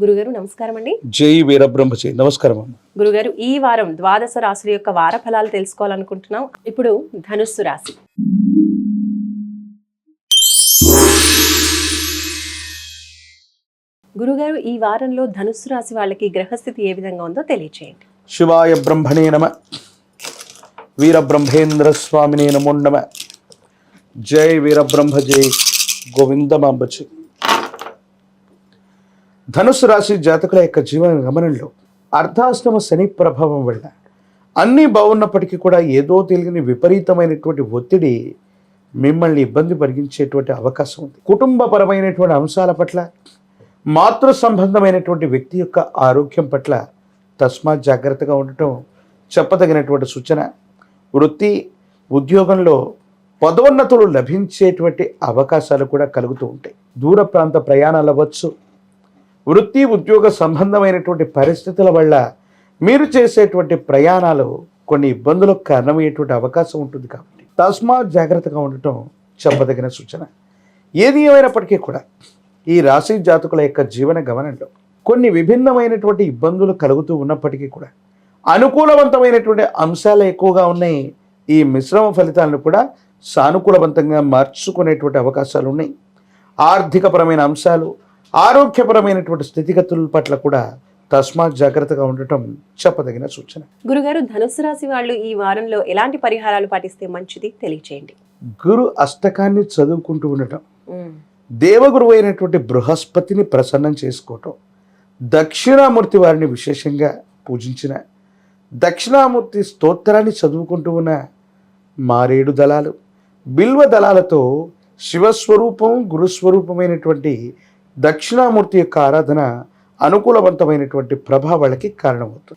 గురుగారు నమస్కారం అండి జై వీరబ్రహ్మజీ. నమస్కారం గురుగారు ఈ వారం ద్వాదశ రాశుల యొక్క వార ఫలాలు తెలుసుకోవాలనుకుంటున్నాం. ఇప్పుడు ధనుస్సు రాశి. గురుగారు ఈ వారంలో ధనుస్సు రాశి వాళ్ళకి గ్రహస్థితి ఏ విధంగా ఉందో తెలియచేయండి. శివాయ బ్రహ్మణే నమ. వీరబ్రహ్మేంద్ర స్వామినే నమో నమ. జై వీరబ్రహ్మ జై గోవిందమాంబజీ. ధనుసు రాశి జాతకుల యొక్క జీవన గమనంలో అర్ధాశ్రమ శని ప్రభావం వల్ల అన్నీ బాగున్నప్పటికీ కూడా ఏదో తెలియని విపరీతమైనటువంటి ఒత్తిడి మిమ్మల్ని ఇబ్బంది పరిగించేటువంటి అవకాశం ఉంది. కుటుంబపరమైనటువంటి అంశాల పట్ల మాతృ సంబంధమైనటువంటి వ్యక్తి యొక్క ఆరోగ్యం పట్ల తస్మాత్ జాగ్రత్తగా ఉండటం చెప్పదగినటువంటి సూచన. వృత్తి ఉద్యోగంలో పదోన్నతులు లభించేటువంటి అవకాశాలు కూడా కలుగుతూ ఉంటాయి. దూర ప్రాంత ప్రయాణాలు అవ్వచ్చు వృత్తి ఉద్యోగ సంబంధమైనటువంటి పరిస్థితుల వల్ల మీరు చేసేటువంటి ప్రయాణాలు కొన్ని ఇబ్బందులకు కారణమయ్యేటువంటి అవకాశం ఉంటుంది కాబట్టి తస్మాత్ జాగ్రత్తగా ఉండటం చెప్పదగిన సూచన. ఏది ఏమైనప్పటికీ కూడా ఈ రాశి జాతకుల యొక్క జీవన గమనంలో కొన్ని విభిన్నమైనటువంటి ఇబ్బందులు కలుగుతూ ఉన్నప్పటికీ కూడా అనుకూలవంతమైనటువంటి అంశాలు ఎక్కువగా ఉన్నాయి. ఈ మిశ్రమ ఫలితాలను కూడా సానుకూలవంతంగా మార్చుకునేటువంటి అవకాశాలు ఉన్నాయి. ఆర్థికపరమైన అంశాలు ఆరోగ్యపరమైనటువంటి స్థితిగతుల పట్ల కూడా తస్మాత్ జాగ్రత్తగా ఉండటం చెప్పదగిన సూచన. గురుగారు ధనుస్సు రాశి వాళ్ళు ఈ వారంలో ఎలాంటి పరిహారాలు పాటిస్తే మంచిది తెలియచేయండి. గురు అష్టకాన్ని చదువుకుంటూ ఉండటం దేవగురు అయినటువంటి బృహస్పతిని ప్రసన్నం చేసుకోవటం దక్షిణామూర్తి వారిని విశేషంగా పూజించిన దక్షిణామూర్తి స్తోత్రాన్ని చదువుకుంటూ ఉన్న మారేడు దళాలు బిల్వ దళాలతో శివస్వరూపం గురుస్వరూపమైనటువంటి దక్షిణామూర్తి యొక్క ఆరాధన అనుకూలవంతమైనటువంటి ప్రభావాలకి కారణమవుతుంది.